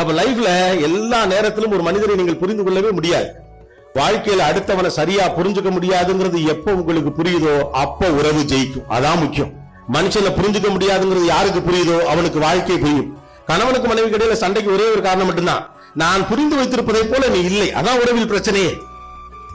அப்ப லைஃப்ல எல்லா நேரத்திலும் ஒரு மனிதரை நீங்கள் புரிந்து கொள்ளவே முடியாது. வாழ்க்கையில அடுத்தவனை சரியா புரிஞ்சுக்க முடியாதுங்கிறது எப்ப உங்களுக்கு புரியுதோ அப்ப உறவு ஜெயிக்கும். அதான் முக்கியம். மனுஷனை புரிஞ்சுக்க முடியாதுங்கிறது யாருக்கு புரியுதோ அவனுக்கு வாழ்க்கை புரியும். கணவனுக்கு மனைவி இடையில சண்டைக்கு ஒரே ஒரு காரணம் மட்டும்தான். நான் புரிந்து வைத்திருப்பதை போல நீ இல்லை. அதான் உறவில் பிரச்சனையே.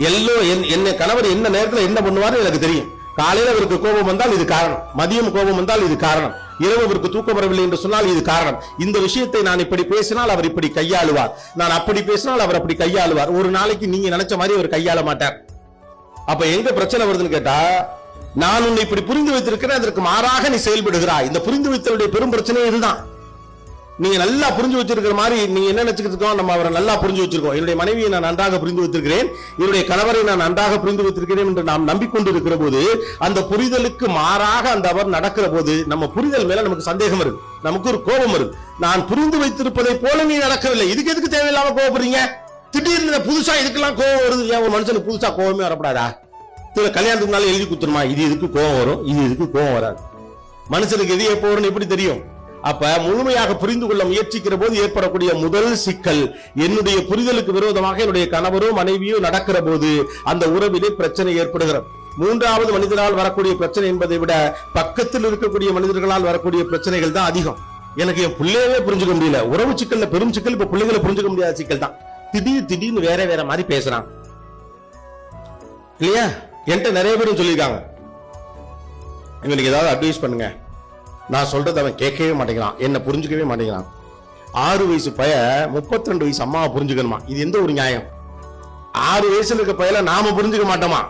எல்லோ என் என்ன கணவர் என்ன நேரத்துல என்ன பண்ணுவாரு எனக்கு தெரியும். காலையில அவருக்கு கோபம் வந்தால் இது காரணம். மதியம் கோபம் வந்தால் இது காரணம். இரவு அவருக்கு தூக்கம் வரவில்லை என்று சொன்னால் இது காரணம். இந்த விஷயத்தை நான் இப்படி பேசினால் அவர் இப்படி கையாளுவார். நான் அப்படி பேசினால் அவர் அப்படி கையாளுவார். ஒரு நாளைக்கு நீங்க நினைச்ச மாதிரி அவர் கையாள மாட்டார். அப்ப எங்க பிரச்சனை வருதுன்னு கேட்டா நான் உன்னை இப்படி புரிந்து வைத்திருக்கிறேன் அதற்கு மாறாக நீ செயல்படுகிறாய். இந்த புரிந்து வைத்தவருடைய பெரும் பிரச்சனை இதுதான். நீங்க நல்லா புரிஞ்சு வச்சிருக்கிற மாதிரி நீங்க என்ன நினைச்சுக்கிட்டு இருக்கோம் நம்ம அவரை நல்லா புரிஞ்சு வச்சிருக்கோம். என்னுடைய மனைவியை நான் நன்றாக புரிந்து வைத்திருக்கிறேன் என்னுடைய கணவரை நான் நன்றாக புரிந்து வைத்திருக்கிறேன் என்று நாம் நம்பிக்கொண்டு இருக்கிற போது அந்த புரிதலுக்கு மாறாக அந்த அவர் நடக்கிற போது நம்ம புரிதல் மேல நமக்கு சந்தேகம் வருது. நமக்கு ஒரு கோபம் வருது. நான் புரிந்து வைத்திருப்பதை போல நீ நடக்கவில்லை. இதுக்கு எதுக்கு தேவையில்லாம கோபப்படுறீங்க? திடீர்னு புதுசா இதுக்கெல்லாம் கோபம் வருது. ஏன் ஒரு மனுஷனுக்கு புதுசா கோபமே வரப்படாதா? சில கல்யாணத்துக்கு முன்னால எழுதி குத்துருமா இது இதுக்கு கோபம் வரும்? இது இதுக்கு கோபம் வராது? மனுஷனுக்கு எது எப்போ வரும்னு எப்படி தெரியும்? அப்ப முழுமையாக புரிந்து கொள்ள முயற்சிக்கிற போது ஏற்படக்கூடிய முதல் சிக்கல் என்னுடைய புரிதலுக்கு விரோதமாக என்னுடைய கணவரோ மனைவியோ நடக்கிற போது அந்த உறவிலே பிரச்சனை ஏற்படுகிறது. மூன்றாவது மனிதனால் வரக்கூடிய பிரச்சனை என்பதை விட பக்கத்தில் இருக்கக்கூடிய மனிதர்களால் வரக்கூடிய பிரச்சனைகள் தான் அதிகம். எனக்கு என் பிள்ளையவே புரிஞ்சுக்க முடியல. உறவு சிக்கல்ல பெரும் சிக்கல் இப்ப பிள்ளைகளை புரிஞ்சுக்க முடியாத சிக்கல் தான். திடீர் திடீர்னு வேற வேற மாதிரி பேசுறான். இல்லையா? என்கிட்ட நிறைய பேரும் சொல்லியிருக்காங்க. இவனுக்கு ஏதாவது அட்வைஸ் பண்ணுங்க. நான் சொல்றது அவன் கேட்கவே மாட்டேங்கிறான். என்ன புரிஞ்சுக்கவே மாட்டேங்கிறான். ஆறு வயசு பைய 32 வயசு அம்மாவை புரிஞ்சுக்கணுமா? இது எந்த ஒரு நியாயம்? ஆறு வயசுல இருக்க பையல நாம புரிஞ்சுக்க மாட்டோமா?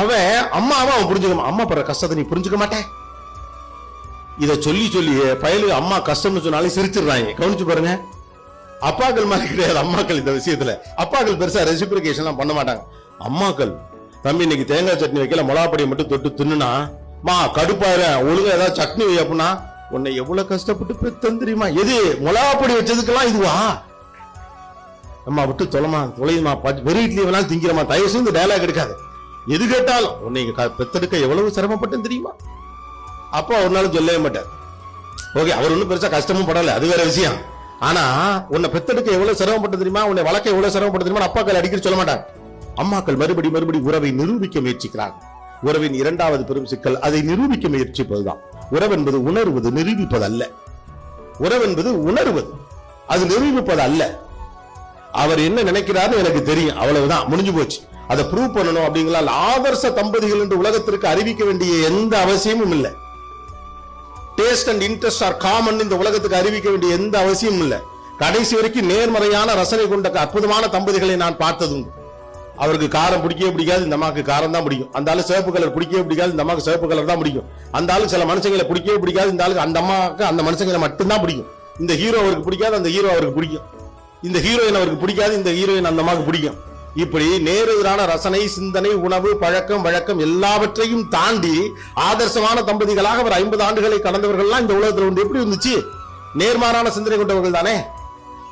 அவன் அம்மாவை அவன் புரிஞ்சுக்கமா அம்மா படுற கஷ்டத்தை நீ புரிஞ்சுக்க மாட்டேன் இத சொல்லி சொல்லி பயலுக்கு அம்மா கஷ்டம்னு சொன்னாலே சிரிச்சிடுறாங்க. கவனிச்சு பாருங்க. அப்பாக்கள் மாதிரி கிடையாது அம்மாக்கள் இந்த விஷயத்துல. அப்பாக்கள் பெருசா ரெசிபிரிகேஷன் பண்ண மாட்டாங்க. அம்மாக்கள் தம்பி இன்னைக்கு தேங்காய் சட்னி வைக்கல மிளகாப்பொடியை மட்டும் தொட்டு தின்னுனா மா கடுப்பாயிர. ஒழுங்கா ஏதாவது சட்னி வை அப்படின்னா உன்னை எவ்வளவு கஷ்டப்பட்டு பெத்தன் தெரியுமா? எது? மிளகாப்பொடி வச்சதுக்கெல்லாம் இதுவா? அம்மா விட்டு தொலைமா தொலையுமா வெறும் இட்லி வேணாலும் திங்கிறமா தயவு செய்து இந்த டயலாக் எடுக்காது. எது கேட்டாலும் உன்னை க- பெத்தெடுக்க எவ்வளவு சிரமப்பட்டேன் தெரியுமா? அப்பா ஒரு நாள் சொல்லவே மாட்டார். ஓகே அவர் ஒன்றும் பெருசா கஷ்டமும் படல. அது வேற விஷயம். ஆனா உன்னை பெத்தெடுக்க எவ்வளவு சிரமப்பட்டு தெரியுமா? உன்னை வளர்க்க எவ்வளவு சிரமப்பட்டு தெரியுமா? அப்பாக்கள் அடிக்கடி சொல்ல மாட்டாங்க அம்மாக்கள் மறுபடி மறுபடி உறவை நிரூபிக்க முயற்சிக்கிறாங்க உறவின் இரண்டாவது பெரும் சிக்கல் அதை நிரூபிக்க முயற்சிப்பதுதான். உறவு என்பது உணர்வது நிரூபிப்பது அல்ல உறவு என்பது உணர்வது. அது நிரூபிப்பது அல்ல அவர் என்ன நினைக்கிறாருன்னு எனக்கு தெரியும். அவ்வளவுதான் முடிஞ்சு போச்சு. அதை ப்ரூவ் பண்ணணும் அப்படிங்களால் ஆதர்ச தம்பதிகள் என்று உலகத்திற்கு அறிவிக்க வேண்டிய எந்த அவசியமும் இல்லை. Taste and interest are common இந்த உலகத்துக்கு அறிவிக்க வேண்டிய எந்த அவசியமும் இல்லை. கடைசி வரைக்கும் நேர்மறையான ரசனை கொண்ட அற்புதமான தம்பதிகளை நான் பார்த்ததுண்டு. அவருக்கு காரம் பிடிக்கவே பிடிக்காது இந்த அம்மாவுக்கு காரம் தான் பிடிக்கும். அந்த ஆளு சிவப்பு கலர் பிடிக்கவே பிடிக்காது இந்த அம்மாவுக்கு சிவப்பு கலர் தான் பிடிக்கும். அந்த ஆளுக்கு சில மனுஷங்களை பிடிக்கவே பிடிக்காது இந்த ஆளுக்கு அந்த அம்மாவுக்கு அந்த மனுஷங்களை மட்டும்தான் பிடிக்கும். இந்த ஹீரோ அவருக்கு பிடிக்காது அந்த ஹீரோ அவருக்கு பிடிக்கும். இந்த ஹீரோயின் அவருக்கு பிடிக்காது இந்த ஹீரோயின் அந்த அம்மாவுக்கு பிடிக்கும். இப்படி நேரெதிரான ரசனை சிந்தனை உணவு பழக்கம் வழக்கம் எல்லாவற்றையும் தாண்டி ஆதர்சமான தம்பதிகளாக அவர் ஐம்பது ஆண்டுகளை கடந்தவர்கள்லாம் இந்த உலகத்தில் ஒன்று எப்படி இருந்துச்சு? நேர்மாறான சிந்தனை கொண்டவர்கள் தானே?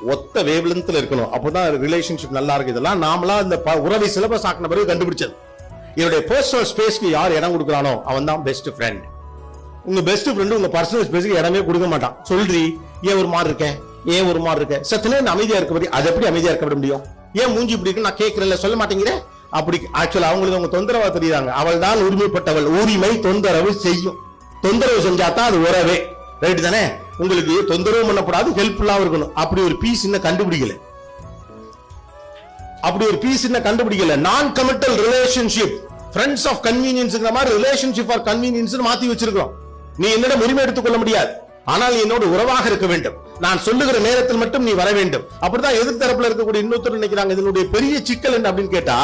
ஒத்த வேவ்லென்த்ல இருக்கணும். அப்போதான் ரிலேஷன்ஷிப் நல்லா இருக்கு இதெல்லாம் நாமளா இந்த ப- உறவை சிலபஸ் ஆக்கின பிறகு கண்டுபிடிச்சது. என்னுடைய பர்சனல் ஸ்பேஸ்க்கு யார் இடம் கொடுக்குறானோ அவன் தான் பெஸ்ட் ஃப்ரெண்ட் உங்க பெஸ்ட் ஃப்ரெண்டு உங்க பர்சனல் ஸ்பேஸ்க்கு இடமே கொடுக்க மாட்டான். சொல்றி ஏன் ஒரு மாதிரி இருக்கேன் ஏன் ஒரு மாதிரி இருக்கேன் சத்து அமைதியா இருக்க முடியும். அது எப்படி அமைதியா இருக்க விட முடியும்? ஏன் மூஞ்சி இப்படி இருக்கு நான் கேட்கறேன்ல சொல்ல மாட்டேங்கிறேன் அப்படி ஆக்சுவலா அவங்களுக்கு அவங்க தொந்தரவா தெரியுறாங்க. அவள் தான் உரிமைப்பட்டவள். உரிமை தொந்தரவு செய்யும். தொந்தரவு செஞ்சா தான் அது உறவே. ரைட் தானே? உங்களுக்கு தொந்தரவு பண்ணப்படாது ஹெல்ப்ஃபுல்லாகவும் இருக்கணும். அப்படி ஒரு பீஸ் இன்னும் கண்டுபிடிக்கல. அப்படி ஒரு பீஸ் இன்னும் கண்டுபிடிக்கல. நான் கமிட்டல் ரிலேஷன்ஷிப் ஃப்ரெண்ட்ஸ் ஆஃப் கன்வீனியன்ஸ்ங்கிற மாதிரி ரிலேஷன்ஷிப் ஆர் கன்வீனியன்ஸ் மாத்தி வச்சிருக்கிறோம். நீ என்னிடம் உரிமை எடுத்துக்கொள்ள முடியாது. ஆனால் என்னோட என்னோடு உறவாக இருக்க வேண்டும். நான் சொல்லுகிற நேரத்தில் மட்டும் நீ வர வேண்டும். அப்படிதான் எதிர்த்தரப்புல இருக்கக்கூடிய இன்னொருத்தர் நினைக்கிறாங்க இதனுடைய பெரிய சிக்கல் என்ன அப்படின்னு கேட்டா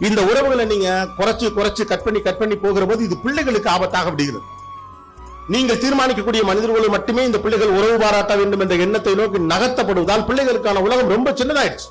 இந்த உறவுகளை நீங்க குறைச்சு குறைச்சு கட் பண்ணி கட் பண்ணி போகிற போது இது பிள்ளைகளுக்கு ஆபத்தாக விடுகிறது. நீங்கள் தீர்மானிக்கக்கூடிய மனிதர்களை மட்டுமே இந்த பிள்ளைகள் உறவு பாராட்ட வேண்டும் என்ற எண்ணத்தை நோக்கி நகர்த்தப்படுவதால் பிள்ளைகளுக்கான உலகம் ரொம்ப சின்னதாயிடுச்சு.